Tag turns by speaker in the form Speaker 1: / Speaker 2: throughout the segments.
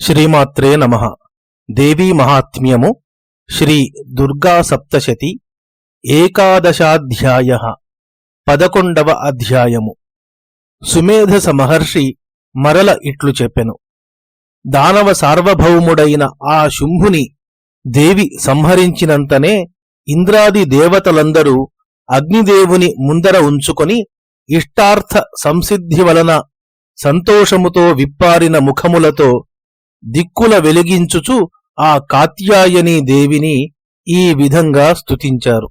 Speaker 1: శ్రీమాత్రే నమ. దేవీ మహాత్మ్యము శ్రీ దుర్గా సప్తశతి ఏకాదశాధ్యాయ పదకొండవ అధ్యాయము. సుమేధస మహర్షి మరల ఇట్లు చెప్పెను. దానవ సార్వభౌముడైన ఆ శుంభుని దేవి సంహరించినంతనే ఇంద్రాది దేవతలందరూ అగ్నిదేవుని ముందర ఉంచుకొని ఇష్టార్థ సంసిద్ధి వలన సంతోషముతో విప్పారిన ముఖములతో దిక్కుల వెలిగించుచు ఆ కాత్యాయని దేవిని ఈ విధంగా స్తుతించారు.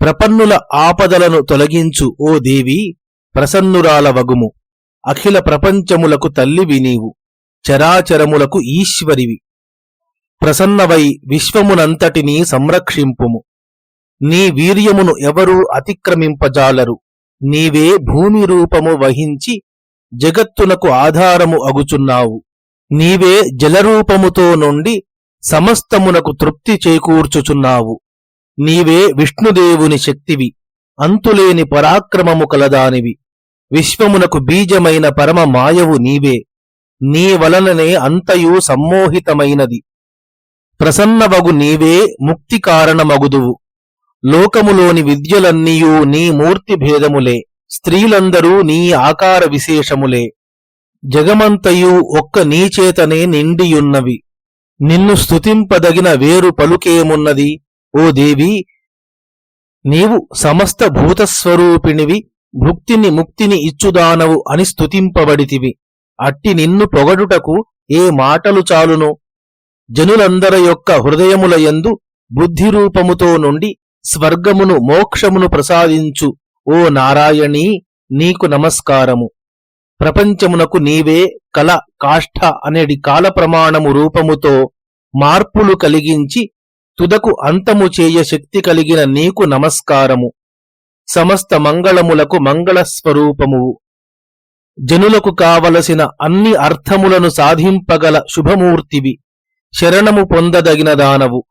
Speaker 1: ప్రపన్నుల ఆపదలను తొలగించు ఓ దేవి ప్రసన్నురాల వగుము. అఖిల ప్రపంచములకు తల్లివి నీవు చరాచరములకు ఈశ్వరివి. ప్రసన్నవై విశ్వమునంతటినీ సంరక్షింపుము. నీ వీర్యమును ఎవరూ అతిక్రమింపజాలరు? నీవే భూమి రూపము వహించి జగత్తునకు ఆధారము అగుచున్నావు. నీవే జలరూపముతో నుండి సమస్తమునకు తృప్తి చేకూర్చుచున్నావు. నీవే విష్ణుదేవుని శక్తివి అంతులేని పరాక్రమము కలదానివి. విశ్వమునకు బీజమైన పరమ మాయవు నీవే. నీ వలననే అంతయు సమ్మోహితమైనది. ప్రసన్నవగు నీవే ముక్తి కారణమగుదువు. లోకములోని విద్యలన్నీయూ నీ మూర్తి భేదములే స్త్రీలందరూ నీ ఆకార విశేషములే. జగమంతయు ఒక్క నీచేతనే నిండియున్నవి. నిన్ను స్తుతింపదగిన వేరు పలుకేమున్నది? ఓ దేవి నీవు సమస్త భూతస్వరూపిణివి భుక్తిని ముక్తిని ఇచ్చుదానవు అని స్తుతింపబడితివి. అట్టి నిన్ను పొగడుటకు ఏ మాటలు చాలును? జనులందర యొక్క హృదయములయందు బుద్ధిరూపముతో నుండి స్వర్గమును మోక్షమును ప్రసాదించు. ఓ నారాయణీ నీకు నమస్కారము. ప్రపంచమునకు నీవే కల కాష్ఠ అనేటి కాలప్రమాణము రూపముతో మార్పులు కలిగించి తుదకు అంతము చేయ శక్తి కలిగిన నీకు నమస్కారము. సమస్త మంగళములకు మంగళస్వరూపమువు జనులకు కావలసిన అన్ని అర్థములను సాధింపగల శుభమూర్తివి. శరణము పొందదగిన దానవు.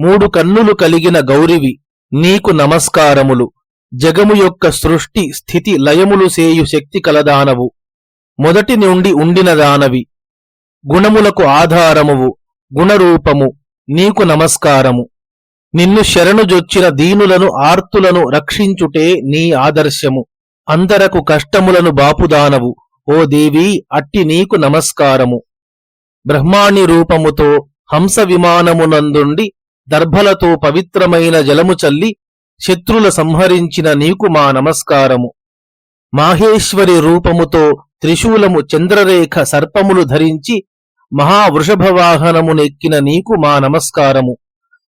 Speaker 1: మూడు కన్నులు కలిగిన గౌరివి నీకు నమస్కారములు. జగము యొక్క సృష్టి స్థితి లయములు సేయు శక్తి కలదానవు. మొదటి నుండి ఉండిన దానవి. గుణములకు ఆధారమువు గుణరూపము నీకు నమస్కారము. నిన్ను శరణుజొచ్చిన దీనులను ఆర్తులను రక్షించుటే నీ ఆదర్శము. అందరకు కష్టములను బాపుదానవు. ఓ దేవి అట్టి నీకు నమస్కారము. బ్రహ్మాణి రూపముతో హంస విమానమునందుండి దర్భలతో పవిత్రమైన జలము చల్లి శత్రుల సంహరించిన నీకు మా నమస్కారము. మాహేశ్వరి రూపముతో త్రిశూలము చంద్రరేఖ సర్పములు ధరించి మహావృషభవాహనమునెక్కిన నీకు మా నమస్కారము.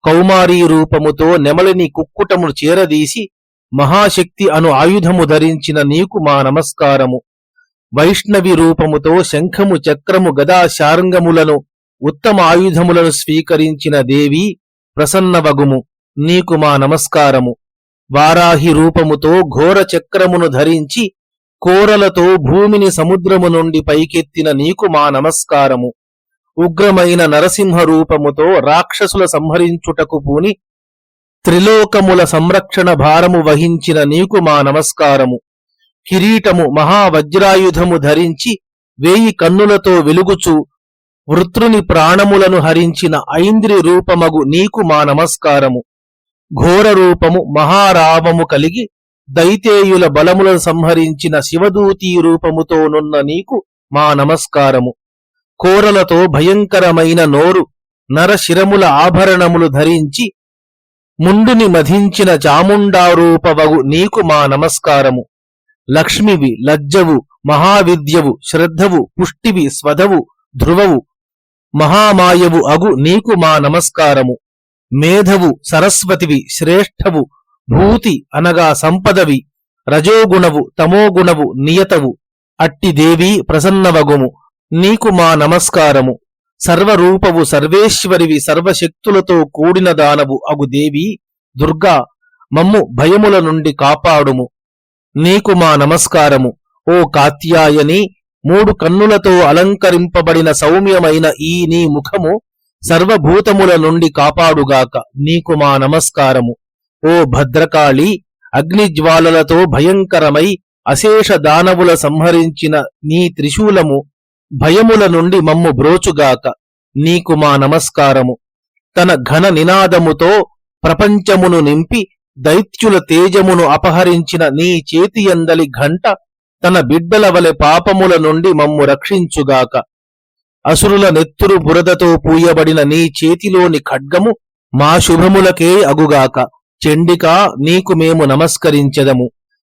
Speaker 1: కౌమారీ రూపముతో నెమలిని కుక్కుటము చేరదీసి మహాశక్తి అను ఆయుధము ధరించిన నీకు మా నమస్కారము. వైష్ణవి రూపముతో శంఖము చక్రము గదా శారంగములను ఉత్తమ ఆయుధములను స్వీకరించిన దేవి ప్రసన్నవగుము. నీకు మా నమస్కారము. వారాహి రూపముతో ఘోర చక్రమును ధరించి కోరలతో భూమిని సముద్రము నుండి పైకెత్తిన నీకు మా నమస్కారము. ఉగ్రమైన నరసింహ రూపముతో రాక్షసుల సంహరించుటకు పూని త్రిలోకముల సంరక్షణ భారము వహించిన నీకు మా నమస్కారము. కిరీటము మహావజ్రాయుధము ధరించి వేయి కన్నులతో వెలుగుచు వృత్రుని ప్రాణములను హరించిన ఐంద్రి రూపమగు నీకు మా నమస్కారము. ఘోర రూపము మహారావము కలిగి దైతేయుల బలములను సంహరించిన శివదూతీ రూపముతోనున్న నీకు మా నమస్కారము. కోరలతో భయంకరమైన నోరు నరశిరముల ఆభరణములు ధరించి ముండుని మధించిన చాముండారూపవగు నీకు మా నమస్కారము. లక్ష్మివి లజ్జవు మహావిద్యవు శ్రద్ధవు పుష్టివి స్వధవు ధ్రువవు మహామాయవు అగు నీకు మా నమస్కారము. మేధవు సరస్వతివి శ్రేష్ఠవు భూతి అనగా సంపదవి రజోగుణవు తమోగుణవు నియతవు అట్టి దేవి ప్రసన్నవగుము నీకు మా నమస్కారము సర్వరూపవు సర్వేశ్వరివి సర్వశక్తులతో కూడిన దానవు అగు దేవి దుర్గా మమ్ము భయముల నుండి కాపాడుము నీకు మా నమస్కారము ఓ కాత్యాయని మూడు కన్నులతో అలంకరింపబడిన సౌమ్యమైన ఈ నీ ముఖము సర్వభూతముల నుండి కాపాడుగాక నీకు మా నమస్కారము. ఓ భద్రకాళి అగ్నిజ్వాలలతో భయంకరమై అశేష దానవుల సంహరించిన నీ త్రిశూలము భయముల నుండి మమ్ము బ్రోచుగాక నీకు మా నమస్కారము. తన ఘన నినాదముతో ప్రపంచమును నింపి దైత్యుల తేజమును అపహరించిన నీ చేతియందలి ఘంట తన బిడ్డల వలె పాపముల నుండి మమ్ము రక్షించుగాక అసురుల నెత్తురు బురదతో పూయబడిన నీ చేతిలోని ఖడ్గము మా శుభములకే అగుగాక. చెండికా నీకు మేము నమస్కరించెదము.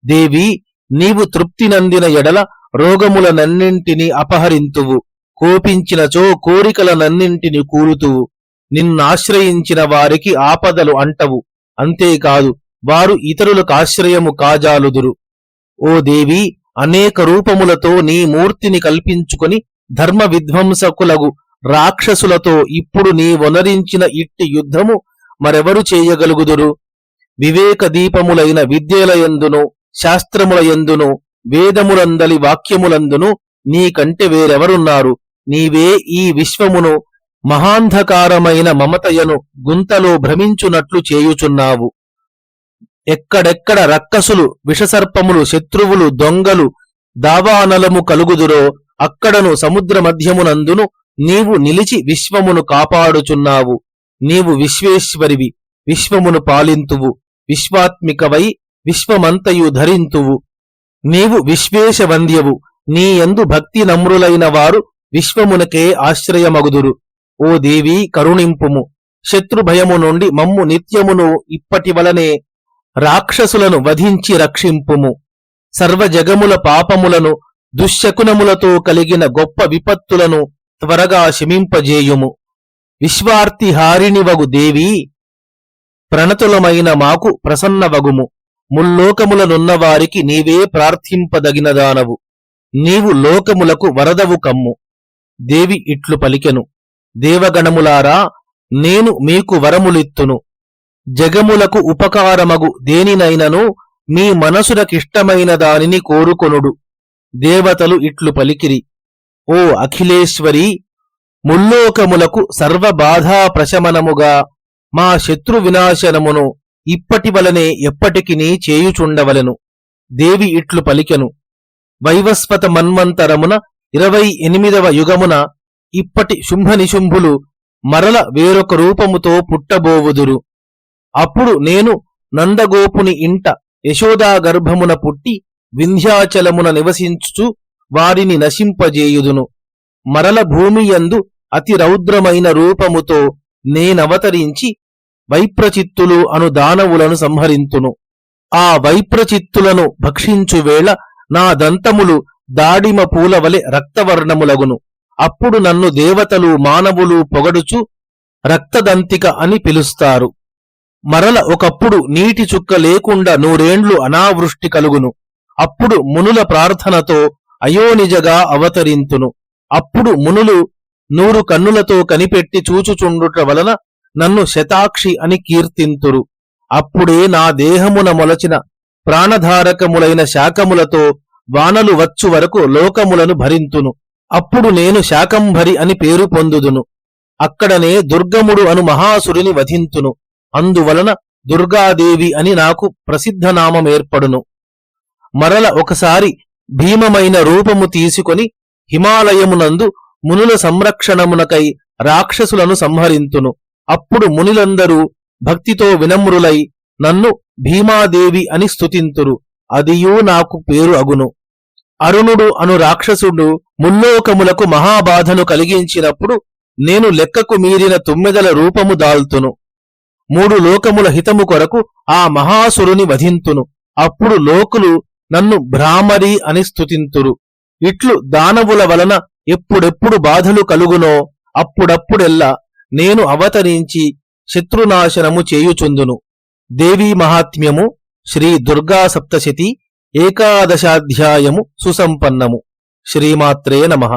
Speaker 1: దేవి నీవు తృప్తి నందిన ఎడల రోగములనన్నింటినీ అపహరింతువు. కోపించినచో కోరికలనన్నింటిని కూలుతువు నిన్నాశ్రయించిన వారికి ఆపదలు అంటవు. అంతేకాదు వారు ఇతరులకు ఆశ్రయము కాజాలుదురు. ఓ దేవి అనేక రూపములతో నీ మూర్తిని కల్పించుకొని ధర్మ విధ్వంసకులగు రాక్షసులతో ఇప్పుడు నీ వనరించిన ఇట్టి యుద్ధము మరెవరు చేయగలుగుదురు? వివేక దీపములైన విద్యలయందును శాస్త్రములయందును వేదములందలి వాక్యములందును నీకంటే వేరెవరున్నారు? నీవే ఈ విశ్వమును మహాంధకారమైన మమతయను గుంతలో భ్రమించునట్లు చేయుచున్నావు. ఎక్కడెక్కడ రక్కసులు విషసర్పములు శత్రువులు దొంగలు దావానలము కలుగుదురో అక్కడను సముద్ర మధ్యమునందును నీవు నిలిచి విశ్వమును కాపాడుచున్నావు. నీవు విశ్వేశ్వరివి విశ్వమును పాలింతువు విశ్వాత్మికవై విశ్వమంతయు ధరింతువు. నీవు విశ్వేశవంద్యవు నీ యందు భక్తి నమ్రులైన వారు విశ్వమునకే ఆశ్రయమగుదురు. ఓ దేవి కరుణింపుము. శత్రుభయము నుండి మమ్ము నిత్యమును ఇప్పటి వలనే రాక్షసులను వధించి రక్షింపుము. సర్వజగముల పాపములను దుశ్శకునములతో కలిగిన గొప్ప విపత్తులను త్వరగా శమింపజేయుము విశ్వార్తిహారిణివగు దేవి ప్రణతులమైన మాకు ప్రసన్నవగుము. ముల్లోకములనున్నవారికి నీవే ప్రార్థింపదగినదానవు. నీవు లోకములకు వరదవు కమ్ము. దేవి ఇట్లు పలికెను. దేవగణములారా నేను మీకు వరములిత్తును. జగములకు ఉపకారమగు దేనినైనను మీ మనసులకిష్టమైన దానిని కోరుకొనుడు. దేవతలు ఇట్లు పలికిరి. ఓ అఖిలేశ్వరి ముల్లోకములకు సర్వబాధా ప్రశమనముగా మా శత్రు వినాశనమును ఇప్పటి వలనే ఎప్పటికినీ చేయుచుండవలెను. దేవి ఇట్లు పలికెను. వైవస్వత మన్వంతరమున ఇరవై ఎనిమిదవ యుగమున ఇప్పటి శుంభనిశుంభులు మరల వేరొక రూపముతో పుట్టబోవుదురు. అప్పుడు నేను నందగోపుని ఇంట యశోదా గర్భమున పుట్టి వింధ్యాచలమున నివసించుచు వారిని నశింపజేయుదును. మరల భూమియందు అతి రౌద్రమైన రూపముతో నేనవతరించి వైప్రచిత్తులు అను దానవులను సంహరింతును. ఆ వైప్రచిత్తులను భక్షించువేళ నా దంతములు దాడిమ పూలవలె రక్తవర్ణములగును. అప్పుడు నన్ను దేవతలు మానవులు పొగడుచు రక్తదంతిక అని పిలుస్తారు. మరల ఒకప్పుడు నీటి చుక్క లేకుండా నూరేండ్లు అనావృష్టి కలుగును. అప్పుడు మునుల ప్రార్థనతో అయోనిజగా అవతరింతును. అప్పుడు మునులు నూరు కన్నులతో కనిపెట్టి చూచుచుండుట వలన నన్ను శతాక్షి అని కీర్తింతురు. అప్పుడే నా దేహమున మొలచిన ప్రాణధారకములైన శాకములతో వానలు వచ్చు వరకు లోకములను భరింతును. అప్పుడు నేను శాకంభరి అని పేరు పొందుదును. అక్కడనే దుర్గముడు అను మహాసురుని వధింతును. అందువలన దుర్గాదేవి అని నాకు ప్రసిద్ధనామమేర్పడును మరల ఒకసారి భీమమైన రూపము తీసుకొని హిమాలయమునందు మునుల సంరక్షణమునకై రాక్షసులను సంహరింతును. అప్పుడు మునులందరూ భక్తితో వినమ్రులై నన్ను భీమాదేవి అని స్థుతింతురు అదియూ నాకు పేరు అగును. అరుణుడు అను రాక్షసుడు ముల్లోకములకు మహాబాధను కలిగించినప్పుడు నేను లెక్కకు మీరిన తుమ్మెదల రూపము దాల్తును. మూడు లోకముల హితము కొరకు ఆ మహాసురుని వధింతును. అప్పుడు లోకులు నన్ను భ్రామరి అని స్థుతింతురు ఇట్లు దానవుల వలన ఎప్పుడెప్పుడు బాధలు కలుగునో అప్పుడప్పుడెల్లా నేను అవతరించి శత్రునాశనము చేయుచుందును. దేవీ మహాత్మ్యము శ్రీ దుర్గా సప్తశతి ఏకాదశాధ్యాయము సుసంపన్నము. శ్రీమాత్రే నమః.